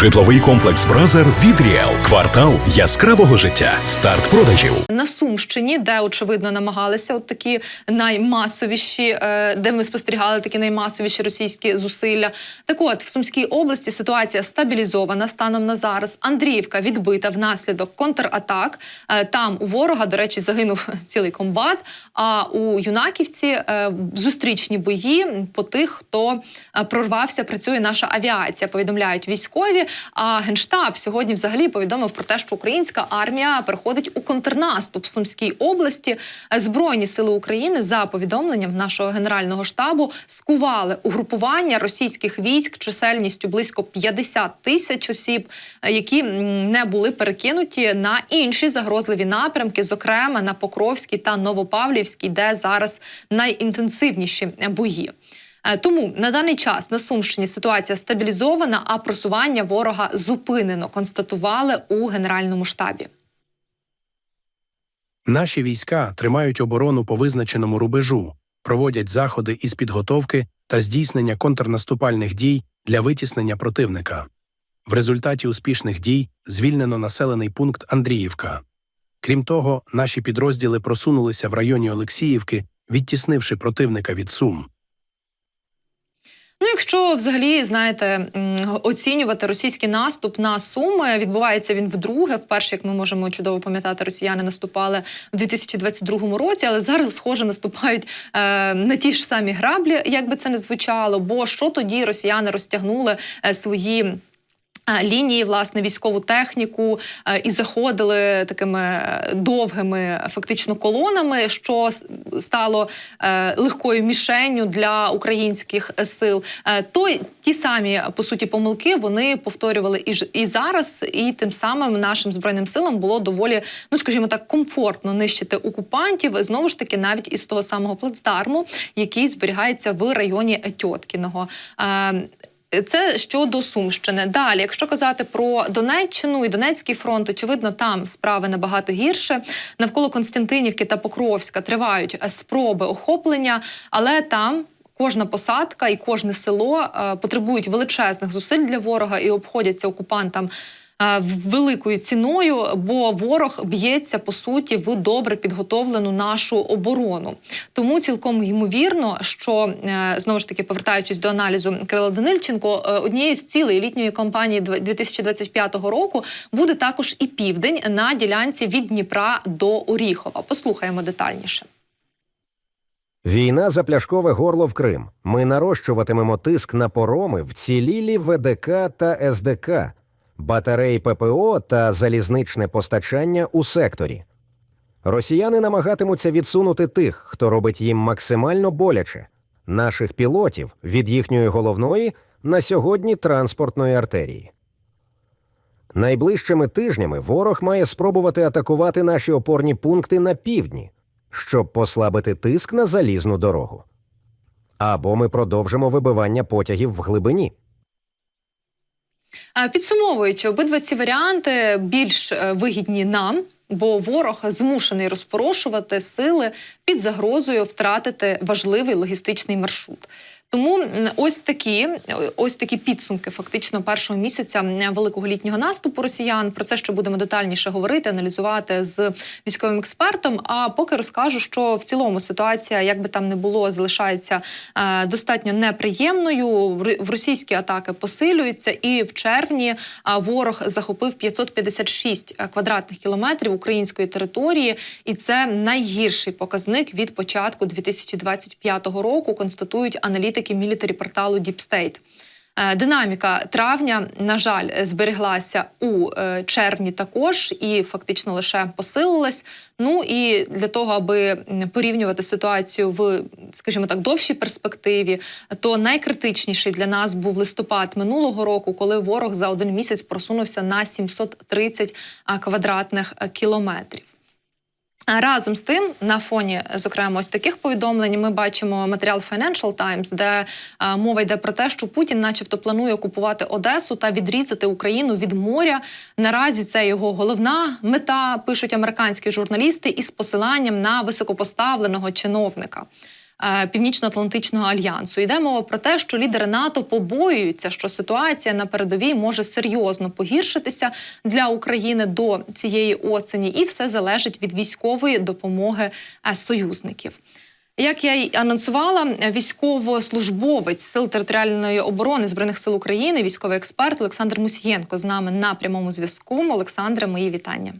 Житловий комплекс Бразер від Ріел. Квартал яскравого життя. Старт продажів. на Сумщині, де очевидно намагалися от такі наймасовіші, е, де ми спостерігали такі наймасовіші російські зусилля. Так от в Сумській області ситуація стабілізована станом на зараз. Андріївка відбита внаслідок контратак. Е, Там у ворога, до речі, загинув цілий комбат. А у Юнаківці е, зустрічні бої по тих, хто прорвався, працює наша авіація. Повідомляють військові. А генштаб сьогодні взагалі повідомив про те, що українська армія переходить у контрнаступ в Сумській області. Збройні сили України за повідомленням нашого генерального штабу скували угрупування російських військ чисельністю близько 50 тисяч осіб, які не були перекинуті на інші загрозливі напрямки, зокрема на Покровський та Новопавлівський, де зараз найінтенсивніші бої. Е, Тому на даний час на Сумщині ситуація стабілізована, а просування ворога зупинено. Констатували у генеральному штабі. Наші війська тримають оборону по визначеному рубежу, проводять заходи із підготовки та здійснення контрнаступальних дій для витіснення противника. В результаті успішних дій звільнено населений пункт Андріївка. Крім того, наші підрозділи просунулися в районі Олексіївки, відтіснивши противника від Сум. Ну, якщо взагалі знаєте, оцінювати російський наступ на Суми, відбувається він вдруге. Вперше, як ми можемо чудово пам'ятати, росіяни наступали в 2022 році, але зараз, схоже, наступають е, на ті ж самі граблі, як би це не звучало. Бо що тоді росіяни розтягнули е, свої. Е, Лінії, власне, військову техніку е, і заходили такими е, довгими фактично колонами, що стало легкою мішенню для українських сил. То ті самі по суті помилки вони повторювали і ж і зараз, і тим самим нашим збройним силам було доволі, ну скажімо так, комфортно нищити окупантів. Знову ж таки, навіть із того самого плацдарму, який зберігається в районі Тьоткіного. Це щодо Сумщини. Далі, якщо казати про Донеччину і Донецький фронт, очевидно, там справи набагато гірше. Навколо Константинівки та Покровська тривають е, спроби охоплення, але там. Кожна посадка і кожне село е, потребують величезних зусиль для ворога і обходяться окупантам великою ціною, бо ворог б'ється по суті в добре підготовлену нашу оборону. Тому цілком ймовірно, що е, знову ж таки повертаючись до аналізу Кирила Данильченко, е, однією з цілей літньої кампанії дв- 2025 року буде також і південь на ділянці від Дніпра до Оріхова. Послухаємо детальніше. Війна за пляшкове горло в Крим. Ми нарощуватимемо тиск на пороми, вцілілі ВДК та СДК, батареї ППО та залізничне постачання у секторі. Росіяни намагатимуться відсунути тих, хто робить їм максимально боляче, наших пілотів від їхньої головної на сьогодні транспортної артерії. Найближчими тижнями ворог має спробувати атакувати наші опорні пункти на півдні, щоб послабити тиск на залізну дорогу. Або ми продовжимо вибивання потягів в глибині. Е, Підсумовуючи, обидва ці варіанти більш е, вигідні нам, бо ворог змушений розпорошувати сили під загрозою втратити важливий логістичний маршрут. Тому ось такі ось такі підсумки фактично першого місяця великого літнього наступу росіян. Про це ще будемо детальніше говорити, аналізувати з військовим експертом. А поки розкажу, що в цілому ситуація, як би там не було, залишається е, достатньо неприємною. Російські атаки посилюються, і в червні ворог захопив 556 квадратних кілометрів української території, і це найгірший показник від початку 2025 року. Констатують аналітики мілітарі порталу Deep State. Е, Динаміка травня, на жаль, збереглася у е, червні також і фактично лише посилилась. Ну і для того, аби порівнювати ситуацію в, скажімо так, довшій перспективі, то найкритичніший для нас був листопад минулого року, коли ворог за один місяць просунувся на 730 а, квадратних е, кілометрів. Разом з тим, на фоні, зокрема, ось таких повідомлень, ми бачимо матеріал Financial Times, де е, мова йде про те, що Путін, начебто, планує окупувати Одесу та відрізати Україну від моря. Наразі це його головна мета, пишуть американські журналісти, із посиланням на високопоставленого чиновника. Е, Північно-Атлантичного альянсу. Йде мова про те, що лідери НАТО побоюються, що ситуація на передовій може серйозно погіршитися для України до цієї осені, і все залежить від військової допомоги е, союзників. Як я й анонсувала, військовослужбовець сил територіальної оборони збройних сил України, військовий експерт Олександр Мусієнко з нами на прямому зв'язку. Олександре, мої вітання.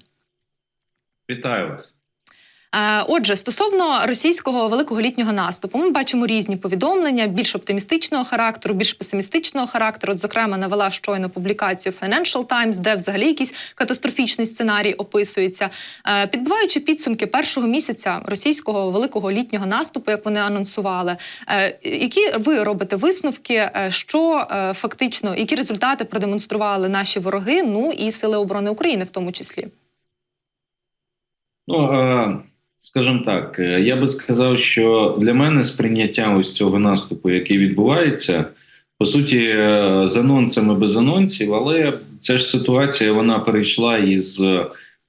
Вітаю вас. Е, Отже, стосовно російського великого літнього наступу, ми бачимо різні повідомлення більш оптимістичного характеру, більш песимістичного характеру. От, зокрема, навела щойно публікацію Financial Times, де взагалі якийсь катастрофічний сценарій описується. Е, Підбиваючи підсумки першого місяця російського великого літнього наступу, як вони анонсували, е, які ви робите висновки, що фактично які результати продемонстрували наші вороги, ну і сили оборони України, в тому числі. Ну, скажімо так, е, я би сказав, що для мене сприйняття ось цього наступу, який відбувається, по суті, е, з анонсами без анонсів, але ця ж ситуація вона перейшла із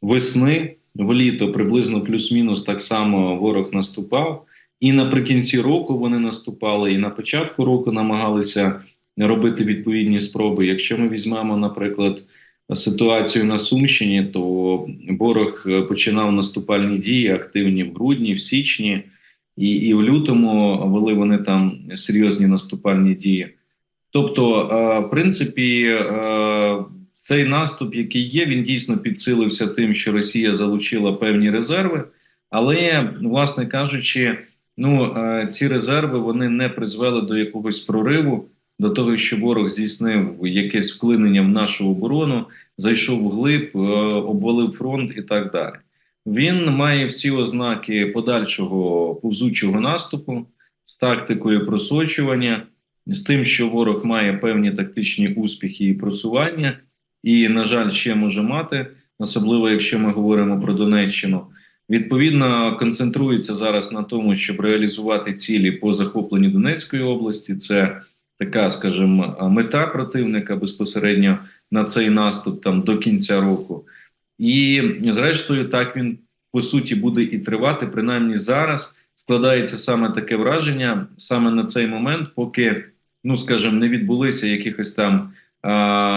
весни в літо, приблизно плюс-мінус так само ворог наступав. І наприкінці року вони наступали, і на початку року намагалися робити відповідні спроби. Якщо ми візьмемо, наприклад, ситуацію на Сумщині, то ворог е, починав наступальні дії активні в грудні, в січні, і, і в лютому вели вони там серйозні наступальні дії. Тобто, е, в принципі, е, цей наступ, який є, він дійсно підсилився тим, що Росія залучила певні резерви, але, власне кажучи, ну ці резерви вони не призвели до якогось прориву, до того, що ворог здійснив якесь вклинення в нашу оборону, зайшов вглиб, е, обвалив фронт і так далі. Він має всі ознаки подальшого повзучого наступу з тактикою просочування, з тим, що ворог має певні тактичні успіхи і просування, і, на жаль, ще може мати, особливо якщо ми говоримо про Донеччину. Відповідно, концентрується зараз на тому, щоб реалізувати цілі по захопленню Донецької області. Це така, скажімо, мета противника безпосередньо на цей наступ там до кінця року. І, зрештою, так він по суті буде і тривати. Принаймні зараз складається саме таке враження, саме на цей момент, поки, ну скажімо, не відбулися якихось там.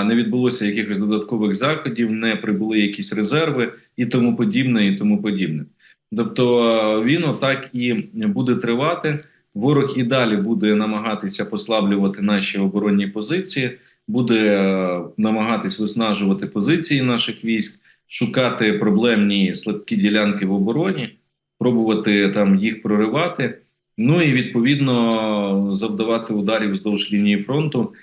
Не відбулося якихось додаткових заходів, не прибули якісь резерви і тому подібне, і тому подібне. Тобто він отак і буде тривати. Ворог і далі буде намагатися послаблювати наші оборонні позиції, буде е, намагатись виснажувати позиції наших військ, шукати проблемні слабкі ділянки в обороні, пробувати там їх проривати. Ну і відповідно завдавати ударів вздовж лінії фронту,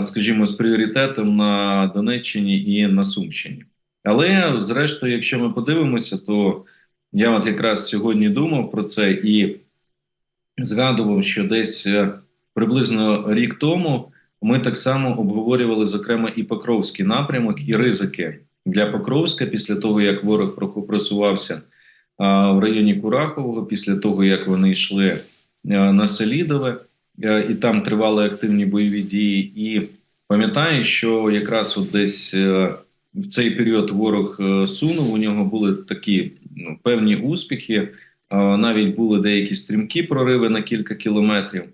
скажімо, з пріоритетом на Донеччині і на Сумщині. Але, зрештою, якщо ми подивимося, то я от якраз сьогодні думав про це і згадував, що десь е, приблизно рік тому ми так само обговорювали, зокрема, і Покровський напрямок, і ризики для Покровська після того, як ворог просувався в районі Курахового, після того як вони йшли е, на Селідове, е, і там тривали активні бойові дії. І пам'ятаю, що якраз от десь в цей період ворог сунув. У нього були такі ну, певні успіхи. А, Навіть були деякі стрімкі прориви на кілька кілометрів.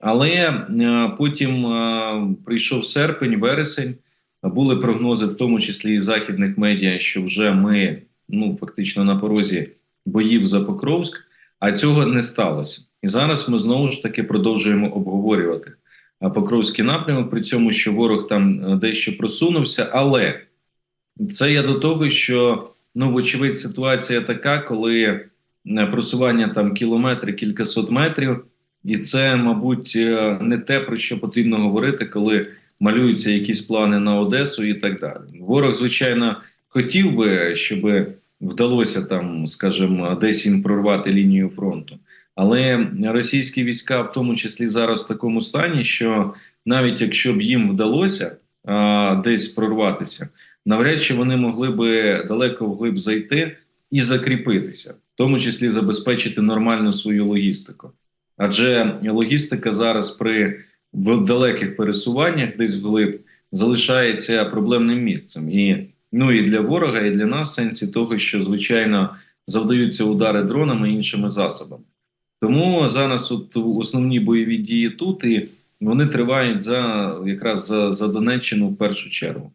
Але е, потім е, прийшов серпень, вересень. Були прогнози, в тому числі і західних медіа, що вже ми ну фактично на порозі боїв за Покровськ, а цього не сталося. І зараз ми знову ж таки продовжуємо обговорювати е, Покровський напрямок, при цьому, що ворог там е, дещо просунувся. Але це я до того, що ну, вочевидь, ситуація така, коли е, просування там кілометри, кількасот метрів, і це, мабуть, е, не те, про що потрібно говорити, коли малюються якісь плани на Одесу і так далі. Ворог, звичайно, хотів би, щоб вдалося там, скажімо, десь їм прорвати лінію фронту. Але російські війська, в тому числі зараз в такому стані, що навіть якщо б їм вдалося а, десь прорватися, навряд чи вони могли би далеко вглиб зайти і закріпитися, в тому числі забезпечити нормальну свою логістику. Адже логістика зараз при далеких пересуваннях десь вглиб залишається проблемним місцем. І ну і для ворога, і для нас в сенсі того, що звичайно завдаються удари дронами і іншими засобами. Тому зараз от основні бойові дії тут і вони тривають за якраз за, за Донеччину в першу чергу.